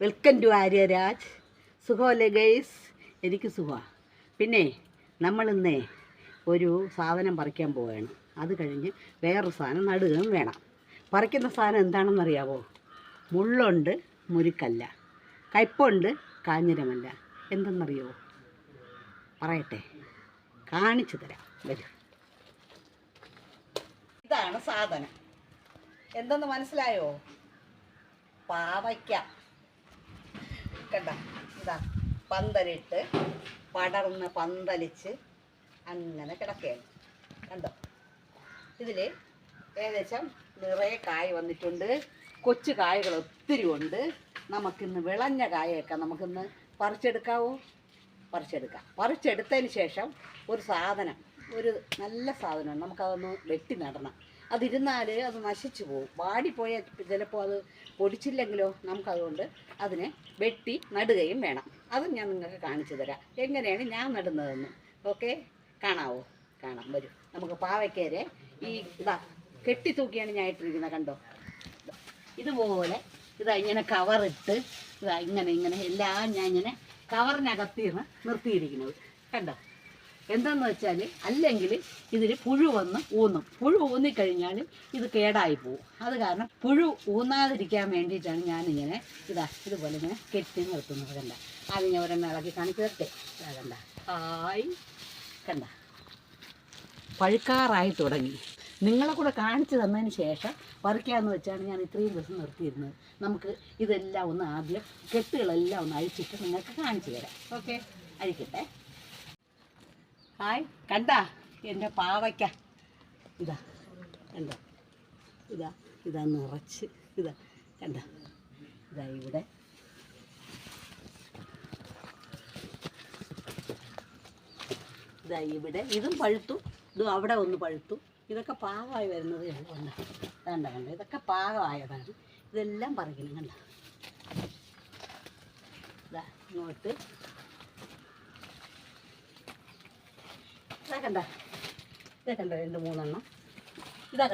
Welcome to Aryaraj സുഖമല്ലേ guys? എനിക്ക് സുഖമാണ് പിന്നെ നമ്മളിന്നേ ഒരു സാധനം പറിക്കാൻ പോവുകയാണ് അത് കഴിഞ്ഞ് വേറൊരു സാധനം നടുകയും വേണം. പറിക്കുന്ന സാധനം എന്താണെന്നറിയാവോ? മുള്ളുണ്ട് മുരുക്കല്ല. കയ്പുണ്ട് കാഞ്ഞിരമല്ല. എന്തെന്നറിയോ? പറയട്ടെ. കാണിച്ചു തരാം. വരും. ഇതാണ് സാധനം. എന്തെന്ന് മനസ്സിലായോ? പാവയ്ക്ക. കണ്ട ഇതാ പന്തലിട്ട് പടർന്ന് പന്തലിച്ച് അങ്ങനെ കിടക്കുകയാണ്. കണ്ടോ? ഇതിൽ ഏകദേശം നിറയെ കായ വന്നിട്ടുണ്ട്. കൊച്ചു കായകൾ ഒത്തിരി ഉണ്ട്. നമുക്കിന്ന് വിളഞ്ഞ കായൊക്കെ നമുക്കിന്ന് പറിച്ചെടുക്കാവോ? പറിച്ചെടുക്കാം. പറിച്ചെടുത്തതിന് ശേഷം ഒരു സാധനം ഒരു നല്ല സാധനമാണ്. നമുക്കതൊന്ന് വെട്ടി നടണം. അതിരുന്നാൽ അത് നശിച്ചു പോകും വാടിപ്പോയാൽ ചിലപ്പോൾ അത് പൊടിച്ചില്ലെങ്കിലോ നമുക്കതുകൊണ്ട് അതിനെ വെട്ടി നടുകയും വേണം. അതും ഞാൻ നിങ്ങൾക്ക് കാണിച്ചു തരാം. എങ്ങനെയാണ് ഞാൻ നടുന്നതെന്ന്. ഓക്കെ? കാണാവോ? കാണാം. വരും. നമുക്ക് പാവയ്ക്കേരെ ഈ ഇതാ കെട്ടി തൂക്കിയാണ് ഞാൻ ഇട്ടിരിക്കുന്നത് കണ്ടോ? ഇതുപോലെ ഇതാ ഇങ്ങനെ കവറിട്ട് ഇതാ ഇങ്ങനെ ഇങ്ങനെ എല്ലാം ഞാൻ ഇങ്ങനെ കവറിനകത്തിന്ന് നിർത്തിയിരിക്കുന്നത്. കണ്ടോ? എന്തെന്ന് വെച്ചാൽ അല്ലെങ്കിൽ ഇതിൽ പുഴു വന്ന് ഊന്നും. പുഴു ഊന്നിക്കഴിഞ്ഞാൽ ഇത് കേടായി പോവും. അത് കാരണം പുഴു ഊന്നാതിരിക്കാൻ വേണ്ടിയിട്ടാണ് ഞാനിങ്ങനെ ഇതാ ഇതുപോലെ ഇങ്ങനെ കെട്ടി നിർത്തുന്നത് കണ്ട. ആദ്യം ഞാൻ ഒരെണ്ണം ഇളക്കി കാണിച്ചു കണ്ട. ഹായ് കണ്ട. പഴുക്കാറായി തുടങ്ങി. നിങ്ങളെ കൂടെ കാണിച്ചു തന്നതിന് ശേഷം വറുക്കാന്ന് വെച്ചാണ് ഞാൻ ഇത്രയും ദിവസം നിർത്തിയിരുന്നത്. നമുക്ക് ഇതെല്ലാം ഒന്ന് ആദ്യം കെട്ടുകളെല്ലാം ഒന്ന് അഴിച്ചിട്ട് നിങ്ങൾക്ക് കാണിച്ചു തരാം. ഓക്കെ? അഴിക്കട്ടെ. ഹായ്. കണ്ടാ? എന്റെ പാവയ്ക്ക. ഇതാ കണ്ടോ? ഇതാ ഇതാ നിറച്ച്. ഇതാ കണ്ട? ഇതാ ഇവിടെ. ഇതാ ഇവിടെ. ഇതും പഴുത്തു. ഇതും അവിടെ ഒന്ന് പഴുത്തു. ഇതൊക്കെ പാകമായി വരുന്നത് കണ്ട? കണ്ട? കണ്ട? ഇതൊക്കെ പാകമായതാണ്. ഇതെല്ലാം പറിക്കണം. കണ്ട? ഇതാ ഇങ്ങോട്ട് ഇതാ ഇതാക്കണ്ട ഇതാ കണ്ട രണ്ട് മൂന്നെണ്ണം. ഇതാ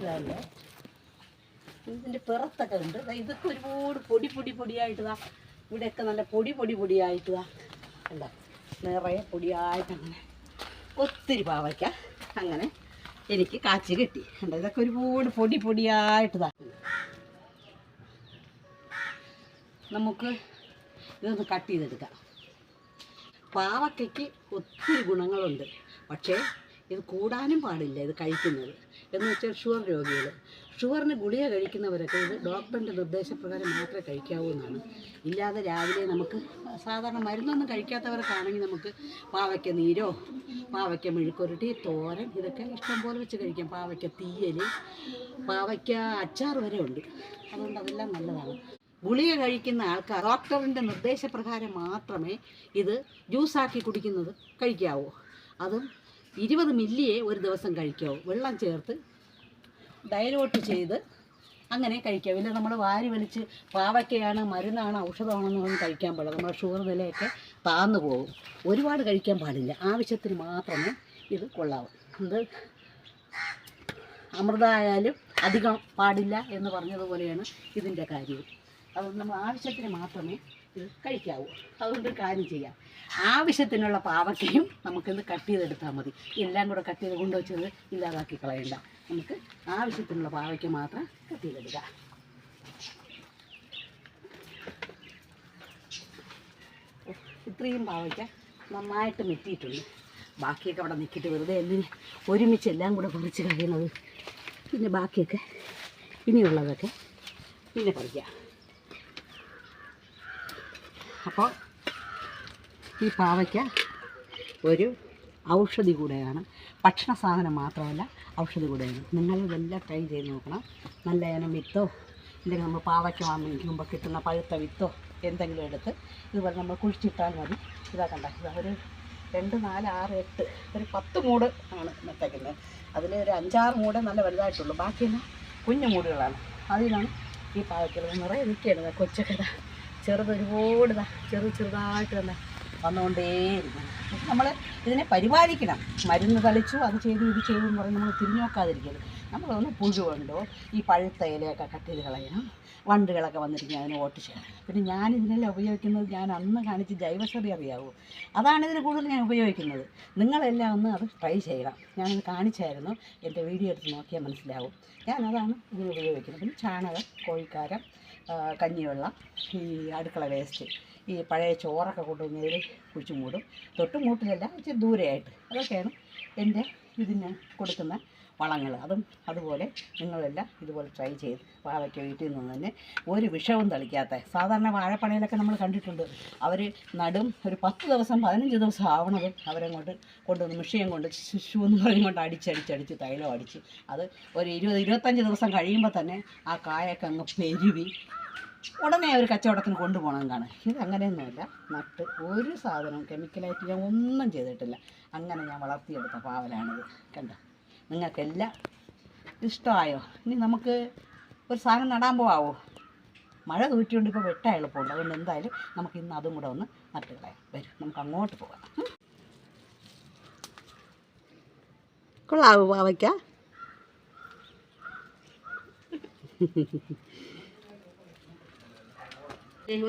ഇതാണ്ട് ഇതിന്റെ പിറത്തൊക്കെ ഉണ്ട്. ഇതൊക്കെ ഒരുപാട് പൊടി പൊടി പൊടിയായിട്ട് ദാ ഇവിടെയൊക്കെ നല്ല പൊടി പൊടി പൊടിയായിട്ട് ദാ കണ്ടോ? നിറയെ പൊടിയായിട്ട് അങ്ങനെ ഒത്തിരി പാവയ്ക്ക അങ്ങനെ എനിക്ക് കാച്ചി കിട്ടി. കണ്ടോ? ഇതൊക്കെ ഒരുപാട് പൊടി പൊടിയായിട്ട് നമുക്ക് ഇതൊന്ന് കട്ട് ചെയ്തെടുക്കാം. പാവയ്ക്കയ്ക്ക് ഒത്തിരി ഗുണങ്ങളുണ്ട്. പക്ഷേ ഇത് കൂടാനും പാടില്ല ഇത് കഴിക്കുന്നത്. എന്ന് വെച്ചാൽ ഷുഗർ രോഗികൾ. ഷുഗറിന് ഗുളിക കഴിക്കുന്നവരൊക്കെ ഇത് ഡോക്ടറിന്റെ നിർദ്ദേശപ്രകാരം മാത്രമേ കഴിക്കാവൂ എന്നാണ്. ഇല്ലാതെ രാവിലെ നമുക്ക് സാധാരണ മരുന്നൊന്നും കഴിക്കാത്തവർക്കാണെങ്കിൽ നമുക്ക് പാവയ്ക്ക നീരോ പാവയ്ക്ക മെഴുക്കുരുട്ടി തോരൻ ഇതൊക്കെ ഇഷ്ടം പോലെ വെച്ച് കഴിക്കാം. പാവയ്ക്ക തീയൽ പാവയ്ക്ക അച്ചാർ വരെ ഉണ്ട്. അതുകൊണ്ട് അതെല്ലാം നല്ലതാണ്. ഗുളിക കഴിക്കുന്ന ആൾക്കാർ ഡോക്ടറിന്റെ നിർദ്ദേശപ്രകാരം മാത്രമേ ഇത് ജ്യൂസാക്കി കുടിക്കുന്നത് കഴിക്കാവൂ. അതും ഇരുപത് മില്ലിയെ ഒരു ദിവസം കഴിക്കാവൂ. വെള്ളം ചേർത്ത് ഡയലോട്ട് ചെയ്ത് അങ്ങനെ കഴിക്കാം. ഇല്ല നമ്മൾ വാരി വലിച്ച് പാവയ്ക്കയാണ് മരുന്നാണ് ഔഷധമാണെന്നൊന്നും കഴിക്കാൻ പാടില്ല. നമ്മുടെ ഷുഗർ നിലയൊക്കെ താന്നു പോകും. ഒരുപാട് കഴിക്കാൻ പാടില്ല. ആവശ്യത്തിന് മാത്രമേ ഇത് കൊള്ളാവൂ. ഇത് അമൃതമായാലും അധികം പാടില്ല എന്ന് പറഞ്ഞതുപോലെയാണ് ഇതിന്റെ കാര്യവും അതുകൊണ്ട് നമ്മൾ ആവശ്യത്തിന് മാത്രമേ കഴിക്കാവൂ. അതുകൊണ്ട് കാര്യം ചെയ്യാം. ആവശ്യത്തിനുള്ള പാവക്കയും നമുക്കിന്ന് കട്ട് ചെയ്തെടുത്താൽ മതി. എല്ലാം കൂടെ കട്ട് ചെയ്ത് കൊണ്ടുവച്ചത് ഇല്ലാതാക്കി കളയണ്ട. നമുക്ക് ആവശ്യത്തിനുള്ള പാവയ്ക്ക് മാത്രം കട്ട് ചെയ്തെടുക്കുക ഇത്രയും പാവയ്ക്ക നന്നായിട്ട് മെറ്റിയിട്ടുണ്ട്. ബാക്കിയൊക്കെ അവിടെ നിൽക്കിയിട്ട് വെറുതെ എന്തിന് ഒരുമിച്ച് എല്ലാം കൂടെ പറിച്ച് കഴിയുന്നത് പിന്നെ ബാക്കിയൊക്കെ ഇനിയുള്ളതൊക്കെ പിന്നെ പറിക്കാം അപ്പോൾ ഈ പാവയ്ക്ക ഒരു ഔഷധി കൂടെയാണ്. ഭക്ഷണ സാധനം മാത്രമല്ല ഔഷധി കൂടെയാണ്. നിങ്ങൾ ഇതെല്ലാം ട്രൈ ചെയ്ത് നോക്കണം. നല്ല ഇനം വിത്തോ ഇല്ലെങ്കിൽ നമ്മൾ പാവയ്ക്ക വാങ്ങിക്കുമ്പോൾ കിട്ടുന്ന പഴുത്ത വിത്തോ എന്തെങ്കിലും എടുത്ത് ഇതുപോലെ നമ്മൾ കുഴിച്ചിട്ടാൽ മതി. ഇതാ കണ്ട? ഇതാ ഒരു രണ്ട് നാല് ആറ് എട്ട് ഒരു പത്ത് മൂട് ആണ് നട്ടേക്കുന്നത് അതിൽ ഒരു അഞ്ചാറ് മൂട് നല്ല വലുതായിട്ടുള്ളൂ. ബാക്കിയെല്ലാം കുഞ്ഞു മൂടുകളാണ്. അതിലാണ് ഈ പാവയ്ക്കുള്ളത് നിറയെ നിൽക്കുകയാണ് കൊച്ചൊക്കെ ഇതാ. ചെറുത് ഒരുപാട് ചെറു ചെറുതായിട്ട് തന്നെ വന്നുകൊണ്ടേയിരിക്കണം നമ്മൾ ഇതിനെ പരിപാലിക്കണം. മരുന്ന് തളിച്ചു അത് ചെയ്തു ഇത് ചെയ്തു എന്ന് പറഞ്ഞ് നമ്മൾ തിരിഞ്ഞു നോക്കാതിരിക്കരുത്. നമ്മളൊന്ന് പുഴുണ്ടോ ഈ പഴുത്ത ഇലയൊക്കെ കട്ട് ചെയ്ത് കളയണം. വണ്ടുകളൊക്കെ വന്നിരിക്കും അതിനെ ഓട്ടിച്ച് ചെയ്യണം പിന്നെ ഞാൻ ഇതിനെല്ലാം ഉപയോഗിക്കുന്നത് ഞാൻ അന്ന് കാണിച്ച് ജൈവസറി അറിയാവൂ? അതാണ് ഇതിന് കൂടുതൽ ഞാൻ ഉപയോഗിക്കുന്നത്. നിങ്ങളെല്ലാം ഒന്ന് അത് ട്രൈ ചെയ്യണം. ഞാനത് കാണിച്ചായിരുന്നു. എന്റെ വീഡിയോ എടുത്ത് നോക്കിയാൽ മനസ്സിലാവും. ഞാനതാണ് ഇതിന് ഉപയോഗിക്കുന്നത്. പിന്നെ ചാണകം കോഴിക്കാരം കഞ്ഞിവെള്ളം ഈ അടുക്കള വേസ്റ്റ് ഈ പഴയ ചോറൊക്കെ കൊണ്ടുവന്നതിൽ കുഴിച്ചു മൂടും. തൊട്ട് മൂട്ടിലല്ല ഇച്ചിരി ദൂരെയായിട്ട്. അതൊക്കെയാണ് എന്റെ ഇതിന് കൊടുക്കുന്ന വളങ്ങൾ അതും അതുപോലെ നിങ്ങളെല്ലാം ഇതുപോലെ ട്രൈ ചെയ്ത് വാഴയ്ക്ക് വീട്ടിൽ നിന്ന് തന്നെ ഒരു വിഷവും തളിക്കാത്ത സാധാരണ വാഴപ്പണയിലൊക്കെ നമ്മൾ കണ്ടിട്ടുണ്ട്. അവർ നടും ഒരു പത്ത് ദിവസം പതിനഞ്ച് ദിവസം ആവണത് അവരങ്ങോട്ട് കൊണ്ടുവന്ന് മിഷീൻ കൊണ്ട് ശിശു എന്ന് പറഞ്ഞുകൊണ്ട് അടിച്ചടിച്ചടിച്ച് തൈലം അടിച്ച് അത് ഒരു ഇരുപത് ഇരുപത്തഞ്ച് ദിവസം കഴിയുമ്പോൾ തന്നെ ആ കായൊക്കെ അങ്ങ് പെരുവി ഉടനെ അവർ കച്ചവടത്തിന് കൊണ്ടുപോകണമെന്നാണ് ഇത് അങ്ങനെയൊന്നുമില്ല. നട്ട് ഒരു സാധനവും കെമിക്കലായിട്ട് ഞാൻ ഒന്നും ചെയ്തിട്ടില്ല. അങ്ങനെ ഞാൻ വളർത്തിയെടുത്ത പാവലാണിത്. കണ്ടോ? നിങ്ങൾക്കെല്ലാം ഇഷ്ടമായോ? ഇനി നമുക്ക് ഒരു സാധനം നടാൻ പോവാമോ മഴ തൂറ്റിക്കൊണ്ട് ഇപ്പോൾ വെട്ടാൻ എളുപ്പമുണ്ട്. അതുകൊണ്ട് എന്തായാലും നമുക്ക് ഇന്ന് അതും കൂടെ ഒന്ന് നട്ടുകളയാം വരും നമുക്ക് അങ്ങോട്ട് പോകാം. കൊള്ളാവോ പാവയ്ക്ക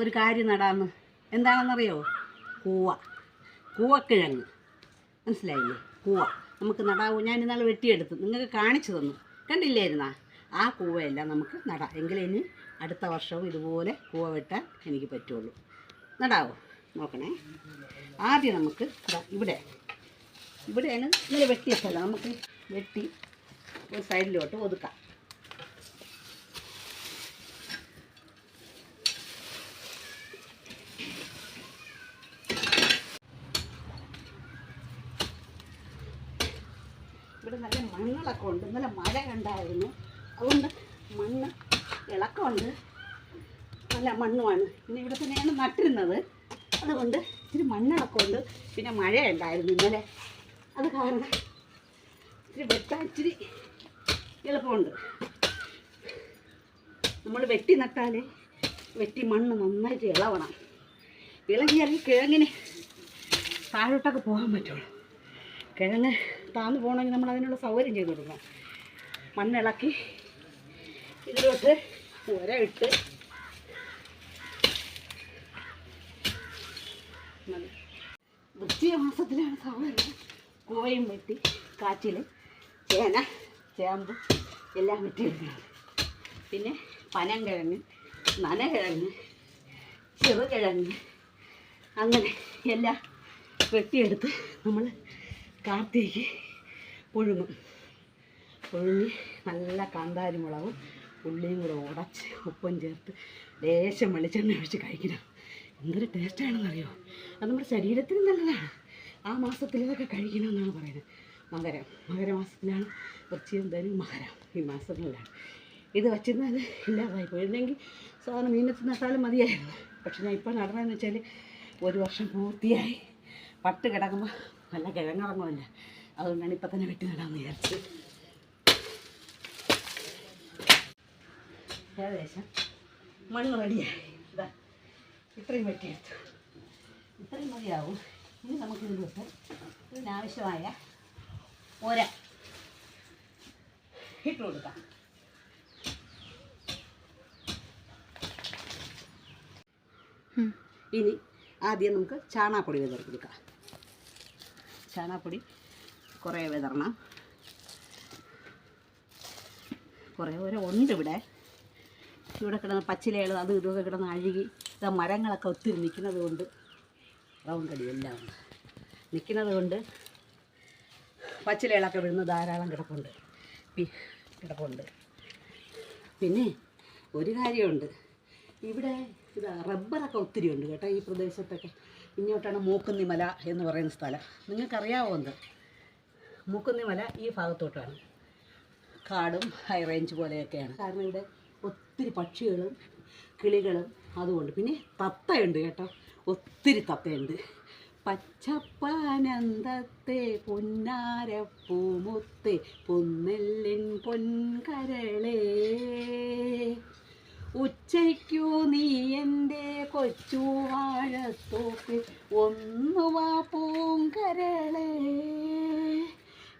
ഒരു കാര്യം നടാന്ന്. എന്താണെന്നറിയോ? കൂവ. കൂവക്കിഴങ്ങ്. മനസ്സിലായില്ലേ? കൂവ. നമുക്ക് നടാവൂ. ഞാൻ ഇന്നാൾ വെട്ടിയെടുത്ത്. നിങ്ങൾക്ക് കാണിച്ചു തന്നു. കണ്ടില്ലായിരുന്നാ? ആ കൂവയെല്ലാം നമുക്ക് നടാം. എങ്കിലിനി അടുത്ത വർഷവും ഇതുപോലെ കൂവ വെട്ടാൻ എനിക്ക് പറ്റുള്ളൂ. നടാവോ? നോക്കണേ. ആദ്യം നമുക്ക് ഇവിടെ. ഇവിടെയാണ് ഇങ്ങനെ വെട്ടിയ സ്ഥലം. നമുക്ക് വെട്ടി ഒരു സൈഡിലോട്ട് ഒതുക്കാം ഇവിടെ മണ്ണുകളൊക്കെ ഉണ്ട്. ഇന്നലെ മഴ കണ്ടായിരുന്നു. അതുകൊണ്ട് മണ്ണ് ഇളക്കമുണ്ട്. നല്ല മണ്ണുമാണ്. പിന്നെ ഇവിടെ തന്നെയാണ് നട്ടിരുന്നത്. അതുകൊണ്ട് ഇത്തിരി മണ്ണിളക്കമുണ്ട്. പിന്നെ മഴ ഉണ്ടായിരുന്നു ഇന്നലെ. അത് കാരണം ഇത്തിരി വെട്ടാൻ ഇച്ചിരി എളുപ്പമുണ്ട്. നമ്മൾ വെട്ടി നട്ടാൽ വെട്ടി മണ്ണ് നന്നായിട്ട് ഇളവണം. ഇളകിയാൽ കിഴങ്ങിന് താഴോട്ടൊക്കെ പോകാൻ പറ്റുള്ളൂ. കിഴങ്ങ് താന്ന് പോകണമെങ്കിൽ നമ്മൾ അതിനുള്ള സൗകര്യം ചെയ്ത് കൊടുക്കണം. മണ്ണിളക്കി ഇതിലോട്ട് ഉര ഇട്ട് വൃത്തിയ മാസത്തിലാണ് സാധാരണ കൂവയും വെട്ടി കാച്ചിൽ ചേന ചേമ്പ് എല്ലാം വെട്ടിയെടുക്കുന്നത് പിന്നെ പനങ്കിഴങ്ങ് നനകിഴങ്ങ് ചെറുകിഴങ്ങ് അങ്ങനെ എല്ലാം വെട്ടിയെടുത്ത് നമ്മൾ കാർത്തികയ്ക്ക് പുഴുങ്ങും. പുഴുങ്ങി നല്ല കാന്താരി മുളകും ഉള്ളിയും കൂടെ ഉടച്ച് ഉപ്പും ചേർത്ത് ലേശം വെളിച്ചെണ്ണ ഒഴിച്ച് കഴിക്കണം. എന്തൊരു ടേസ്റ്റാണെന്നറിയോ അത് നമ്മുടെ ശരീരത്തിന് നല്ലതാണ്. ആ മാസത്തിൽ ഇതൊക്കെ കഴിക്കണമെന്നാണ് പറയുന്നത്. മകരം. മകരമാസത്തിലാണ് കുറച്ച് എന്തായാലും മകരം. ഈ മാസങ്ങളിലാണ്. ഇത് വച്ചിരുന്നത് ഇല്ലാതായി പോയിരുന്നെങ്കിൽ സാധാരണ മീനത്ത് നട്ടാലും മതിയായിരുന്നു. പക്ഷെ ഞാൻ ഇപ്പോൾ നടന്നതെന്ന് വെച്ചാൽ ഒരു വർഷം പൂർത്തിയായി. പട്ട് കിടക്കുമ്പോൾ നല്ല കിഴങ്ങിറങ്ങുമല്ല അതുകൊണ്ടാണ് ഇപ്പം തന്നെ വെട്ടി നടാമെന്ന് വിചാരിച്ചത്. ഏകദേശം മണ്ണ് റെഡിയായി. ഇതാ ഇത്രയും വെട്ടിയെടുത്തു. ഇത്രയും മതിയാവും. ഇനി നമുക്ക് ഇതിലോട്ട് ഇതിനാവശ്യമായ ഒര ഇട്ട് കൊടുക്കാം. ഇനി ആദ്യം നമുക്ക് ചാണാപ്പൊടി വിതറിക്കൊടുക്കാം ചാണാപ്പൊടി കുറേ വിതറണം. കുറേ ഓരോ ഉണ്ട് ഇവിടെ. ഇവിടെ കിടന്ന് പച്ചിലകൾ അത് ഇതൊക്കെ കിടന്ന് അഴുകി ഇതാ മരങ്ങളൊക്കെ ഒത്തിരി നിൽക്കുന്നത് കൊണ്ട് റൗണ്ട് അടി എല്ലാം. നിൽക്കുന്നത് കൊണ്ട് പച്ചിലകളൊക്കെ വിടുന്ന ധാരാളം കിടപ്പുണ്ട്. കിടപ്പുണ്ട്. പിന്നെ ഒരു കാര്യമുണ്ട്. ഇവിടെ ഇതാ റബ്ബറൊക്കെ ഒത്തിരി ഉണ്ട് കേട്ടോ ഈ പ്രദേശത്തൊക്കെ. ഇങ്ങോട്ടാണ് മൂക്കുന്നിമല എന്ന് പറയുന്ന സ്ഥലം. നിങ്ങൾക്കറിയാവോ എന്ത് മൂക്കുന്നി മല ഈ ഭാഗത്തോട്ടാണ്. കാടും ഹൈ റേഞ്ച് പോലെയൊക്കെയാണ്. കാരണം ഇവിടെ ഒത്തിരി പക്ഷികളും കിളികളും അതുകൊണ്ട് പിന്നെ തത്തയുണ്ട് കേട്ടോ. ഒത്തിരി തത്തയുണ്ട്. പച്ചപ്പാനന്ദത്തെ പൊന്നാരപ്പൂമുത്തെ പൊന്നെല്ലിൻ പൊൻകരളേ. ഉച്ചയ്ക്കു നീ എന്റെ കൊച്ചു വാഴത്തോപ്പിൽ ഒന്നുവാ പൂങ്കരളേ.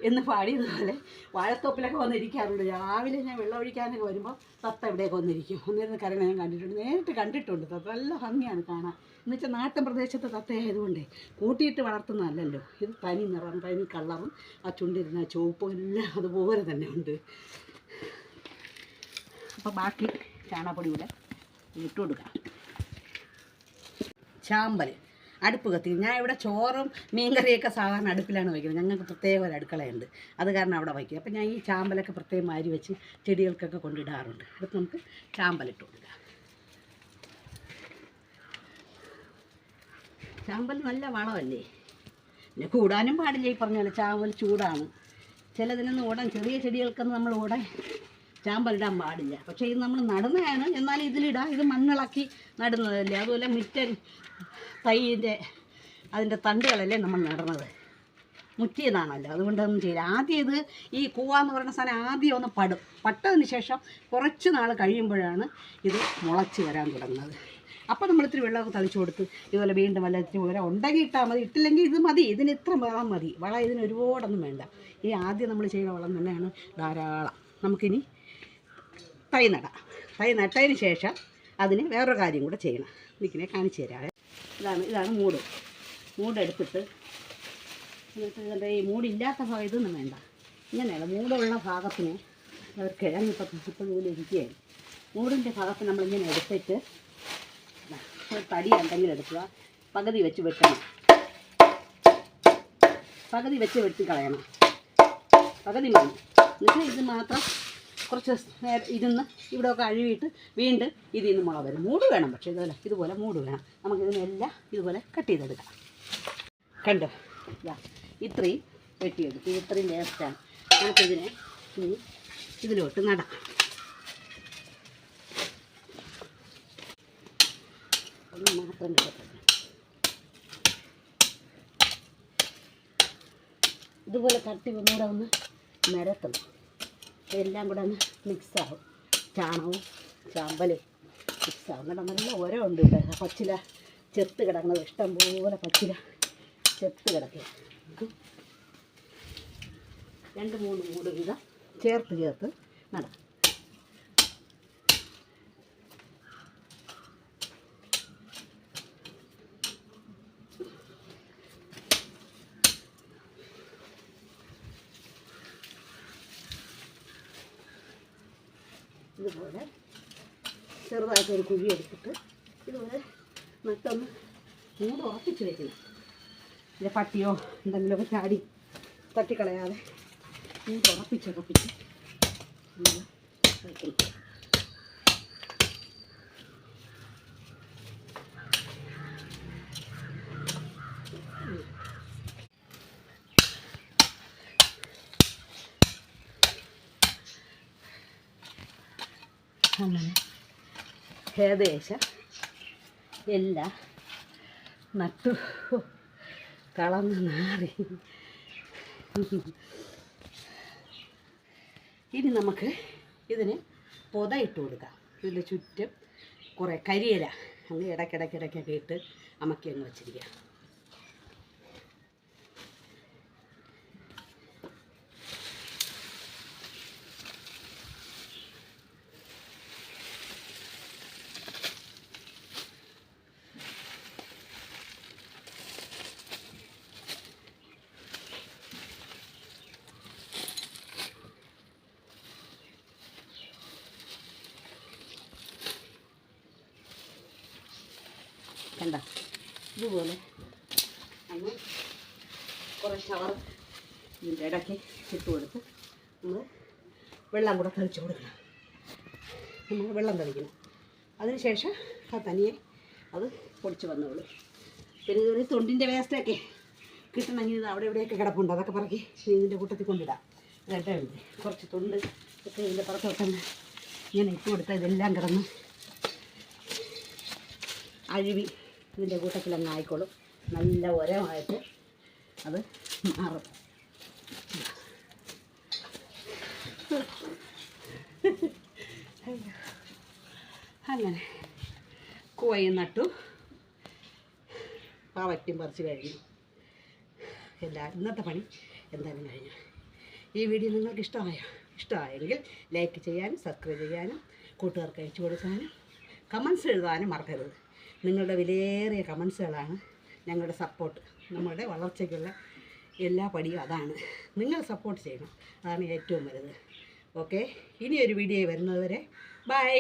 എന്ന് പാടിയതുപോലെ വാഴത്തോപ്പിലൊക്കെ വന്നിരിക്കാറുണ്ട്. രാവിലെ ഞാൻ വെള്ളം ഒഴിക്കാനൊക്കെ വരുമ്പോൾ തത്ത ഇവിടെയൊക്കെ വന്നിരിക്കും. ഒന്നിരുന്ന് കരങ്ങൾ ഞാൻ കണ്ടിട്ടുണ്ട്. നേരിട്ട് കണ്ടിട്ടുണ്ട്. തത്ത നല്ല ഭംഗിയാണ് കാണാൻ. എന്നുവെച്ചാൽ നാട്ടിൻ പ്രദേശത്തെ തത്തയായതുകൊണ്ടേ കൂട്ടിയിട്ട് വളർത്തുന്നതല്ലല്ലോ. ഇത് തനി നിറം തനി കളറും ആ ചുണ്ടിരുന്ന ചുവപ്പും എല്ലാം അതുപോലെ തന്നെ ഉണ്ട്. അപ്പോൾ ബാക്കി ചാണകപ്പൊടി കൂടെ ഇട്ട് കൊടുക്കാം. ചാമ്പൽ അടുപ്പ് കത്തി ഞാൻ ഇവിടെ ചോറും മീൻകറിയൊക്കെ സാധാരണ അടുപ്പിലാണ് വയ്ക്കുന്നത്. ഞങ്ങൾക്ക് പ്രത്യേക ഒരു അടുക്കളയുണ്ട്. അത് കാരണം അവിടെ വയ്ക്കും. അപ്പം ഞാൻ ഈ ചാമ്പലൊക്കെ പ്രത്യേകം മാരി വെച്ച് ചെടികൾക്കൊക്കെ കൊണ്ടിടാറുണ്ട്. അടുത്ത് നമുക്ക് ചാമ്പലിട്ട് കൊടുക്കാം ചാമ്പൽ നല്ല വളമല്ലേ? പിന്നെ കൂടാനും പാടില്ല ഈ പറഞ്ഞ പോലെ ചാമ്പൽ ചൂടാണ്. ചിലതിനൊന്നും ഓടാൻ ചെറിയ ചെടികൾക്കൊന്നും നമ്മൾ ഓടാൻ ചാമ്പലിടാൻ പാടില്ല. പക്ഷേ ഇത് നമ്മൾ നടുന്നതാണ്. എന്നാൽ ഇതിലിടാം. ഇത് മണ്ണിളക്കി നടുന്നതല്ലേ. അതുപോലെ മിറ്റൻ തൈന്റെ അതിന്റെ തണ്ടുകളല്ലേ നമ്മൾ നടണത് മുറ്റിയതാണല്ലോ. അതുകൊണ്ടൊന്നും ചെയ്യില്ല. ആദ്യം ഇത് ഈ കൂവാന്ന് പറയുന്ന സാധനം ആദ്യം ഒന്ന് പടും. പട്ടതിന് ശേഷം കുറച്ച് നാൾ കഴിയുമ്പോഴാണ് ഇത് മുളച്ച് വരാൻ തുടങ്ങുന്നത്. അപ്പോൾ നമ്മൾ ഇത്തിരി വെള്ളമൊക്കെ തളിച്ചു കൊടുത്ത് ഇതുപോലെ വീണ്ടും വല്ല ഇത്തിരി ഉയരം ഉണ്ടെങ്കിൽ ഇട്ടാൽ മതി. ഇട്ടില്ലെങ്കിൽ ഇത് മതി. ഇതിന് ഇത്ര വളം മതി. വളം ഇതിന് ഒരുപാടൊന്നും വേണ്ട. ഈ ആദ്യം നമ്മൾ ചെയ്യുന്ന വളം തന്നെയാണ് ധാരാളം. നമുക്കിനി തൈ നടാം. തൈ നട്ടതിന് ശേഷം അതിന് വേറൊരു കാര്യം കൂടെ ചെയ്യണം. ഇതിനെ കാണിച്ചു തരാം. ഇതാണ് ഇതാണ് മൂട്. മൂടെടുത്തിട്ട് എന്നിട്ട് ഈ മൂടില്ലാത്ത ഭാഗം ഇതൊന്നും വേണ്ട. ഇങ്ങനെയല്ല മൂടുള്ള ഭാഗത്തിന് അവർ കിഴങ്ങിപ്പോൾ ഇപ്പോൾ ഇതുപോലെ ഇരിക്കുകയാണ്. മൂടിന്റെ ഭാഗത്ത് നമ്മളിങ്ങനെ എടുത്തിട്ട് തടി എന്തെങ്കിലും എടുക്കുക. പകുതി വെച്ച് വെട്ടണം. പകുതി വെച്ച് വെട്ടി കളയണം. പകുതി മതി. എന്നിട്ട് ഇത് മാത്രം കുറച്ച് നേരം ഇരുന്ന് ഇവിടെയൊക്കെ അഴുവിയിട്ട് വീണ്ടും ഇതിൽ നിന്ന് മുള വരും. മൂട് വേണം പക്ഷേ ഇതുപോലെ ഇതുപോലെ മൂട് വേണം. നമുക്ക് ഇതിനെല്ലാം ഇതുപോലെ കട്ട് ചെയ്തെടുക്കാം. കണ്ടോ? ഇതാ ഇത്രയും വെട്ടിയെടുത്ത് ഇത്രയും വേസ്റ്റാണ് നമുക്കിതിനെ ഇനി ഇതിലോട്ട് നടാം. മാത്രം ഇതുപോലെ തട്ടി ഒന്നുകൂടെ ഒന്ന് നിരത്തണം. എല്ലാം കൂടെ ഒന്ന് മിക്സാവും. ചാണകവും ചാമ്പലും മിക്സാവും. കേട്ടോ നല്ല ഉരമുണ്ട് ഇവിടെ. ആ പച്ചില ചെത്ത് കിടക്കുന്നത് ഇഷ്ടം പോലെ പച്ചില ചെത്ത് കിടക്കുക രണ്ട് മൂന്ന് മൂട് വീതം ചേർത്ത് ചേർത്ത് നടാം ഇതുപോലെ ചെറുതായിട്ട് ഒരു കുഴി എടുത്തിട്ട് ഇതുപോലെ നട്ടൊന്ന് മൂട് ഉറപ്പിച്ച് വെക്കണം. ഇതിന്റെ പട്ടിയോ എന്തെങ്കിലുമൊക്കെ ചാടി തട്ടിക്കളയാതെ മൂട് ഉറപ്പിച്ചുറപ്പിച്ച് ഉറപ്പിച്ച് നമ്മൾ വെക്കണം അങ്ങനെ ഏകദേശം എല്ലാം നട്ടു. കളന്ന് നാറി. ഇനി നമുക്ക് ഇതിന് പൊത ഇട്ട് കൊടുക്കാം. ഇതിന്റെ ചുറ്റും കുറേ കരിയില അങ്ങ് ഇടയ്ക്കിടയ്ക്കിടയ്ക്കൊക്കെ ഇട്ട് അമക്കി അങ്ങ് വെച്ചിരിക്കുക കണ്ട ഇതുപോലെ. അങ്ങ് കുറേ ഷവർ ഇതിന്റെ ഇടയ്ക്ക് ഇട്ട് കൊടുത്ത് നമ്മൾ വെള്ളം കൂടെ തളിച്ച് കൊടുക്കണം. നമ്മൾ വെള്ളം തളിക്കണം. അതിനുശേഷം ആ തനിയെ അത് പൊടിച്ച് വന്നോളൂ. പിന്നെ ഇതൊരു തൊണ്ടിന്റെ വേസ്റ്റൊക്കെ കിട്ടണമെങ്കിൽ ഇത് അവിടെ ഇവിടെയൊക്കെ കിടപ്പുണ്ട്. അതൊക്കെ പറക്കി ഇതിന്റെ കൂട്ടത്തിൽ കൊണ്ടിടാം. കേട്ടോ കുറച്ച് തൊണ്ട് ഒക്കെ ഇതിന്റെ പുറത്തോട്ടൊന്ന് ഇങ്ങനെ ഇട്ട് കൊടുത്താൽ ഇതെല്ലാം കിടന്ന് അഴുവി ഇതിന്റെ കൂട്ടത്തിൽ അങ്ങ് ആയിക്കോളും. നല്ല ഉരമായിട്ട് അത് മാറും. അങ്ങനെ. കുവയും നട്ടു. പാവറ്റും പറിച്ച് കഴിഞ്ഞു എല്ലാ ഇന്നത്തെ പണി എന്തായാലും കഴിഞ്ഞു. ഈ വീഡിയോ നിങ്ങൾക്ക് ഇഷ്ടമായോ ഇഷ്ടമായെങ്കിൽ ലൈക്ക് ചെയ്യാനും സബ്സ്ക്രൈബ് ചെയ്യാനും കൂട്ടുകാർക്ക് അയച്ചു കൊടുക്കാനും കമൻസ് എഴുതാനും മറക്കരുത്. നിങ്ങളുടെ വിലയേറിയ കമൻസുകളാണ് ഞങ്ങളുടെ സപ്പോർട്ട്. നമ്മുടെ വളർച്ചയ്ക്കുള്ള എല്ലാ പടിയും അതാണ്. നിങ്ങൾ സപ്പോർട്ട് ചെയ്യണം. അതാണ് ഏറ്റവും വലുത്. ഓക്കെ? ഇനിയൊരു വീഡിയോ വരുന്നതുവരെ. ബൈ.